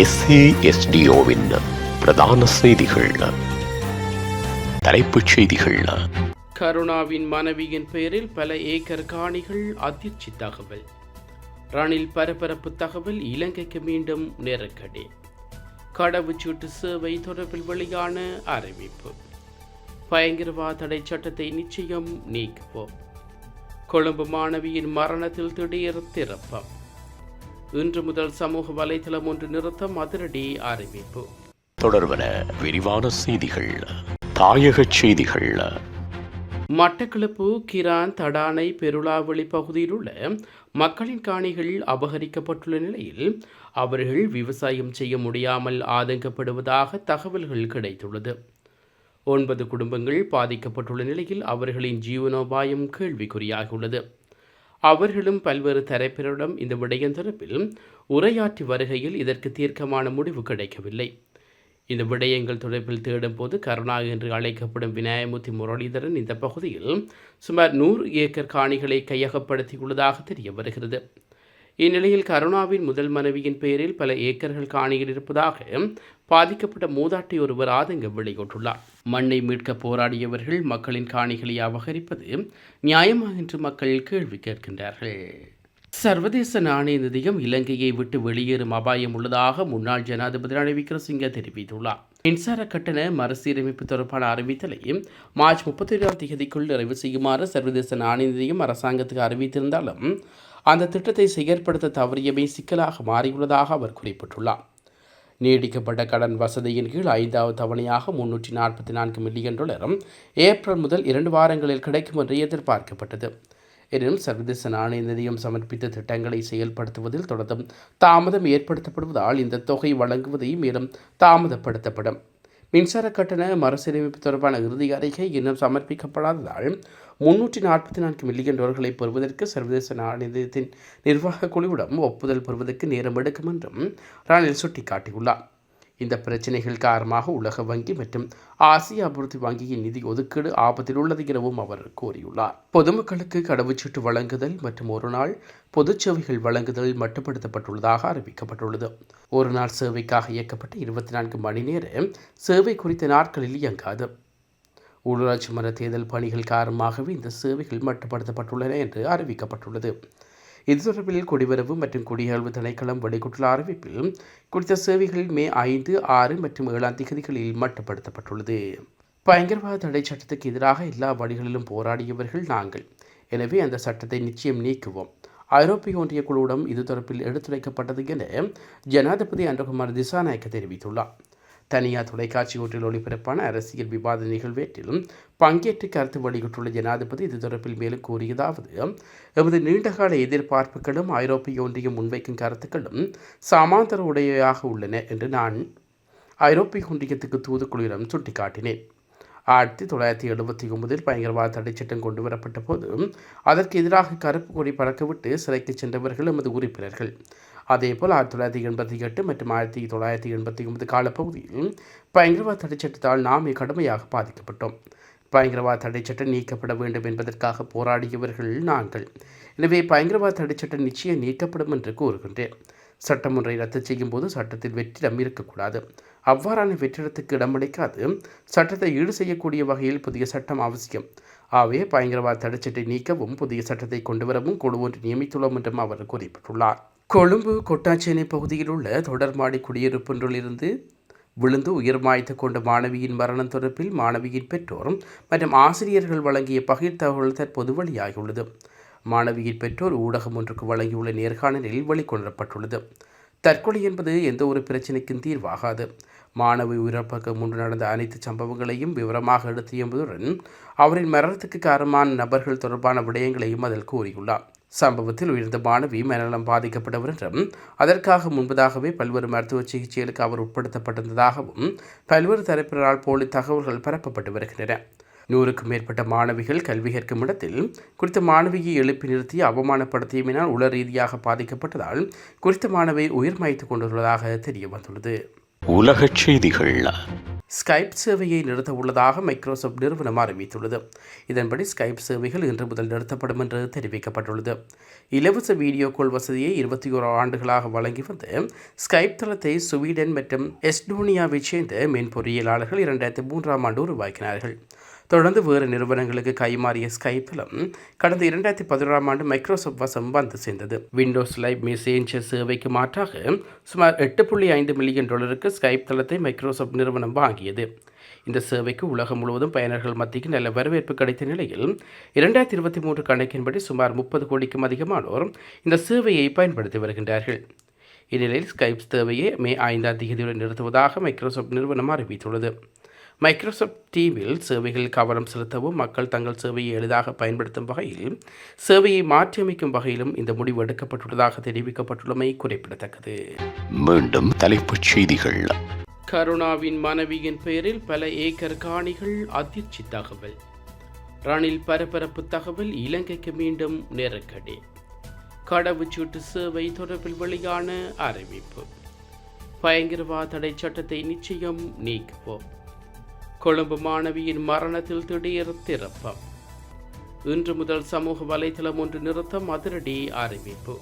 எஸ்ஏஎஸ்டிஓவின் பிரதான செய்திகள். தலைப்புச் செய்திகள். கருணாவின் மனைவியின் பெயரில் பல ஏக்கர் காணிகள் அதிர்ச்சி தகவல். ரணில் பரபரப்பு தகவல் இலங்கைக்கு மீண்டும் நெருக்கடி. கடவுச்சீட்டு சேவை தொடர்பில் வெளியான அறிவிப்பு. பயங்கரவாத தடை சட்டத்தை நிச்சயம் நீக்குவோம். கொழும்பு மாணவியின் மரணத்தில் திடீர் திறப்பம். இன்று முதல் சமூக வலைதளம் ஒன்று நிறுத்தம் அதிரடி அறிவிப்பு. தொடர்பன விரிவான செய்திகள் தாயகச் செய்திகள். மட்டக்களப்பு கிரான் தடானை பெருளாவளி பகுதியில் உள்ள மக்களின் காணிகள் அபகரிக்கப்பட்டுள்ள நிலையில் அவர்கள் விவசாயம் செய்ய முடியாமல் ஆதங்கப்படுவதாக தகவல்கள் கிடைத்துள்ளது. ஒன்பது குடும்பங்கள் பாதிக்கப்பட்டுள்ள நிலையில் அவர்களின் ஜீவனோபாயம் கேள்விக்குறியாகியுள்ளது. அவர்களும் பல்வேறு தரப்பினரிடம் இந்த விடயம் தொடர்பில் உரையாற்றி வருகையில் இதற்கு தீர்க்கமான முடிவு கிடைக்கவில்லை. இந்த விடயங்கள் தொடர்பில் தேடும்போது கருணா என்று அழைக்கப்படும் விநாயகமூர்த்தி முரளிதரன் இந்த பகுதியில் சுமார் நூறு ஏக்கர் காணிகளை கையகப்படுத்தியுள்ளதாக தெரிய வருகிறது. இந்நிலையில் கருணாவின் முதல் மனைவியின் பெயரில் பல ஏக்கர்கள் காணிகள் இருப்பதாக பாதிக்கப்பட்ட மூதாட்டி ஒருவர் ஆதங்கம் வெளியிட்டுள்ளார். மண்ணை மீட்க போராடியவர்கள் மக்களின் காணிகளை அபகரிப்பது நியாயமா என்று மக்கள் கேள்வி கேட்கின்றார்கள். சர்வதேச நாணய நிதியம் இலங்கையை விட்டு வெளியேறும் அபாயம் உள்ளதாக முன்னாள் ஜனாதிபதி ரணில் விக்ரமசிங்க தெரிவித்துள்ளார். மின்சார கட்டண மறுசீரமைப்பு தொடர்பான அறிவித்தலையும் மார்ச் முப்பத்தி ஏழாம் தேதிக்குள் நிறைவு செய்யுமாறு சர்வதேச நாணய நிதியம் அரசாங்கத்துக்கு அறிவித்திருந்தாலும் அந்த திட்டத்தை செயற்படுத்த தவறியமே சிக்கலாக மாறியுள்ளதாக அவர் குறிப்பிட்டுள்ளார். நீடிக்கப்பட்ட கடன் வசதியின் கீழ் ஐந்தாவது தவணையாக முன்னூற்றி நாற்பத்தி நான்கு மில்லியன் டாலரும் ஏப்ரல் முதல் இரண்டு வாரங்களில் கிடைக்கும் என்று எதிர்பார்க்கப்பட்டது. எனினும் சர்வதேச நாணய நிதியம் சமர்ப்பித்த திட்டங்களை செயல்படுத்துவதில் தொடர்ந்தும் தாமதம் ஏற்படுத்தப்படுவதால் இந்த தொகை வழங்குவதை மேலும் தாமதப்படுத்தப்படும். மின்சார கட்டண மறுசீரமைப்பு தொடர்பான இறுதி அறிக்கை இன்னும் சமர்ப்பிக்கப்படாததால் முன்னூற்றி நாற்பத்தி நான்கு மில்லியன் டாலர்களை பெறுவதற்கு சர்வதேச நாணயத்தின் நிர்வாக குழுவிடம் ஒப்புதல் பெறுவதற்கு நேரம் எடுக்கும் என்றும் ரணில் சுட்டிக்காட்டியுள்ளார். இந்த பிரச்சினைகள் காரணமாக உலக வங்கி மற்றும் ஆசிய அபிவிருத்தி வங்கியின் நிதி ஒதுக்கீடு ஆபத்தில் உள்ளது எனவும் அவர் கூறியுள்ளார். பொதுமக்களுக்கு கடவுச்சீட்டு வழங்குதல் மற்றும் ஒரு நாள் பொதுச் சேவைகள் வழங்குதல் மட்டுப்படுத்தப்பட்டுள்ளதாக அறிவிக்கப்பட்டுள்ளது. ஒரு நாள் சேவைக்காக இயக்கப்பட்ட இருபத்தி நான்கு மணி நேர சேவை குறித்த நாட்களில் இயங்காது. உள்ளூராட்சி மன்ற தேர்தல் பணிகள் காரணமாகவே இந்த சேவைகள் மட்டுப்படுத்தப்பட்டுள்ளன என்று அறிவிக்கப்பட்டுள்ளது. இது தொடர்பில் குடிவரவு மற்றும் குடியகழ்வு திணைக்களம் வெளியிட்டுள்ள அறிவிப்பில் குறித்த சேவைகள் மே ஐந்து ஆறு மற்றும் ஏழாம் திகதிகளில் மட்டுப்படுத்தப்பட்டுள்ளது. பயங்கரவாத தடை சட்டத்துக்கு எதிராக எல்லா வழிகளிலும் போராடியவர்கள் நாங்கள். எனவே அந்த சட்டத்தை நிச்சயம் நீக்குவோம். ஐரோப்பிய ஒன்றிய குழுவிடம் இது தொடர்பில் எடுத்துரைக்கப்பட்டது என ஜனாதிபதி அன்றகுமார் திசாநாயக்க தெரிவித்துள்ளார். தனியார் தொலைக்காட்சி ஒன்றில் ஒளிபரப்பான அரசியல் விவாத நிகழ்வேற்றிலும் பங்கேற்று கருத்து வெளியிட்டுள்ள ஜனாதிபதி இது தொடர்பில் மேலும் கூறியதாவது எமது நீண்டகால எதிர்பார்ப்புகளும் ஐரோப்பிய ஒன்றியம் முன்வைக்கும் கருத்துக்களும் சமாந்தர உடையாக உள்ளன என்று நான் ஐரோப்பிய ஒன்றியத்துக்கு தூதுக்குழுவிடம் சுட்டிக்காட்டினேன். ஆயிரத்தி தொள்ளாயிரத்தி எழுபத்தி ஒன்பதில் பயங்கரவாத தடை சட்டம் கொண்டு வரப்பட்ட போது அதற்கு எதிராக கருப்பு கொடி பறக்கவிட்டு சிறைக்கு சென்றவர்கள் எமது உறுப்பினர்கள். அதேபோல் ஆயிரத்தி தொள்ளாயிரத்தி எண்பத்தி எட்டு மற்றும் ஆயிரத்தி தொள்ளாயிரத்தி எண்பத்தி ஒன்பது காலப்பகுதியில் பயங்கரவாத தடைச்சட்டத்தால் நாமே நாம் கடுமையாக பாதிக்கப்பட்டோம். பயங்கரவாத தடைச்சட்டம் நீக்கப்பட வேண்டும் என்பதற்காக போராடியவர்கள் நாங்கள். எனவே பயங்கரவாத தடைச்சட்டம் நிச்சயம் நீக்கப்படும் என்று கூறுகின்றேன். சட்டம் ஒன்றை ரத்து செய்யும் போது சட்டத்தில் வெற்றிடம் இருக்கக்கூடாது. அவ்வாறான வெற்றிடத்துக்கு இடமளிக்காது. சட்டத்தை ஈடு செய்யக்கூடிய வகையில் புதிய சட்டம் அவசியம். ஆகவே பயங்கரவாத தடைச்சட்டை நீக்கவும் புதிய சட்டத்தை கொண்டு வரவும் குழு ஒன்று நியமித்துள்ளோம் என்றும் அவர் குறிப்பிட்டுள்ளார். கொழும்பு கொட்டாச்சேனை பகுதியில் உள்ள தொடர்மாடி குடியிருப்பொன்றிலிருந்து விழுந்து உயிர் மாய்த்து கொண்ட மாணவியின் மரணம் தொடர்பில் மாணவியின் பெற்றோரும் மற்றும் ஆசிரியர்கள் வழங்கிய பகிர் தகவல் தற்போது வெளியாகியுள்ளது. மாணவியின் பெற்றோர் ஊடகம் ஒன்றுக்கு வழங்கியுள்ள நேர்காணலில் வெளிக்கொணரப்பட்டுள்ளது. தற்கொலை என்பது எந்த ஒரு பிரச்சனைக்கும் தீர்வாகாது. மாணவி உயிரிழப்புக்கு முன்பு நடந்த அனைத்து சம்பவங்களையும் விவரமாக எடுத்து என்பதுடன் அவரின் மரணத்துக்கு காரணமான நபர்கள் தொடர்பான விடயங்களையும் அதில் கூறியுள்ளார். சம்பவத்தில் உயிர்ந்த மாணவி மனநலம் பாதிக்கப்பட்டவர் என்றும் அதற்காக முன்பதாகவே பல்வேறு மருத்துவ சிகிச்சைகளுக்கு அவர் உட்படுத்தப்பட்டிருந்ததாகவும் பல்வேறு தரப்பினரால் போலி தகவல்கள் பரப்பப்பட்டு வருகின்றன. நூறுக்கும் மேற்பட்ட மாணவிகள் கல்வி கற்கும் இடத்தில் குறித்த மாணவியை எழுப்பி நிறுத்தி அவமானப்படுத்தியமையினால் உள ரீதியாக பாதிக்கப்பட்டதால் குறித்த மாணவி உயிர் மாய்த்து கொண்டுள்ளதாக தெரிய வந்துள்ளது. உலகச் செய்திகள் ஸ்கைப் சேவையை நிறுத்த உள்ளதாக மைக்ரோசாஃப்ட் நிறுவனம் அறிவித்துள்ளது. இதன்படி ஸ்கைப் சேவைகள் இன்று முதல் நிறுத்தப்படும் என்று தெரிவிக்கப்பட்டுள்ளது. இலவச வீடியோ கால் வசதியை இருபத்தி ஓரு ஆண்டுகளாக வழங்கி வந்த ஸ்கைப் தளத்தை ஸ்வீடன் மற்றும் எஸ்டோனியாவைச் சேர்ந்த மென்பொறியியலாளர்கள் இரண்டாயிரத்தி மூன்றாம் ஆண்டு உருவாக்கினார்கள். தொடர்ந்து வேறு நிறுவனங்களுக்கு கைமாறிய ஸ்கைப்பிலும் கடந்த இரண்டாயிரத்தி பதினோராம் ஆண்டு மைக்ரோசாஃப்ட் வசம் வந்து சேர்ந்தது. விண்டோஸ் லைவ் மெசேஞ்சர் சேவைக்கு மாற்றாக சுமார் எட்டு புள்ளி ஐந்து மில்லியன் டாலருக்கு ஸ்கைப் தளத்தை மைக்ரோசாஃப்ட் நிறுவனம் வாங்கியது. இந்த சேவைக்கு உலகம் முழுவதும் பயனர்கள் மத்தியில் நல்ல வரவேற்பு கிடைத்த நிலையில் இரண்டாயிரத்தி இருபத்தி மூன்று கணக்கின்படி சுமார் முப்பது கோடிக்கும் அதிகமானோர் இந்த சேவையை பயன்படுத்தி வருகின்றார்கள். இந்நிலையில் ஸ்கைப் சேவையை மே ஐந்தாம் தேதியுடன் நிறுத்துவதாக மைக்ரோசாஃப்ட் நிறுவனம் அறிவித்துள்ளது. மைக்ரோசாஃப்ட் டீமில் சேவைகள் கவனம் செலுத்தவும் மக்கள் தங்கள் சேவையை எளிதாக பயன்படுத்தும் வகையில் சேவையை மாற்றியமைக்கும் வகையிலும் இந்த முடிவு எடுக்கப்பட்டுள்ளதாக தெரிவிக்கப்பட்டுள்ளமை குறிப்பிடத்தக்கது. மீண்டும் தலைப்புச் செய்திகள். கருணாவின் மனைவியின் பெயரில் பல ஏக்கர் காணிகள் அதிர்ச்சி தகவல். ரணில் பரபரப்பு தகவல் இலங்கைக்கு மீண்டும் நெருக்கடி. கடவுச்சீட்டு சேவை தொடர்பில் வெளியான அறிவிப்பு. பயங்கரவாத தடை சட்டத்தை நிச்சயம் நீக்குவோம். கொழும்பு மாணவியின் மரணத்தில் திடீர் திறப்பம் இன்று முதல் சமூக வலைதளம் ஒன்று நிறுத்தம் அதிரடி அறிவிப்பு.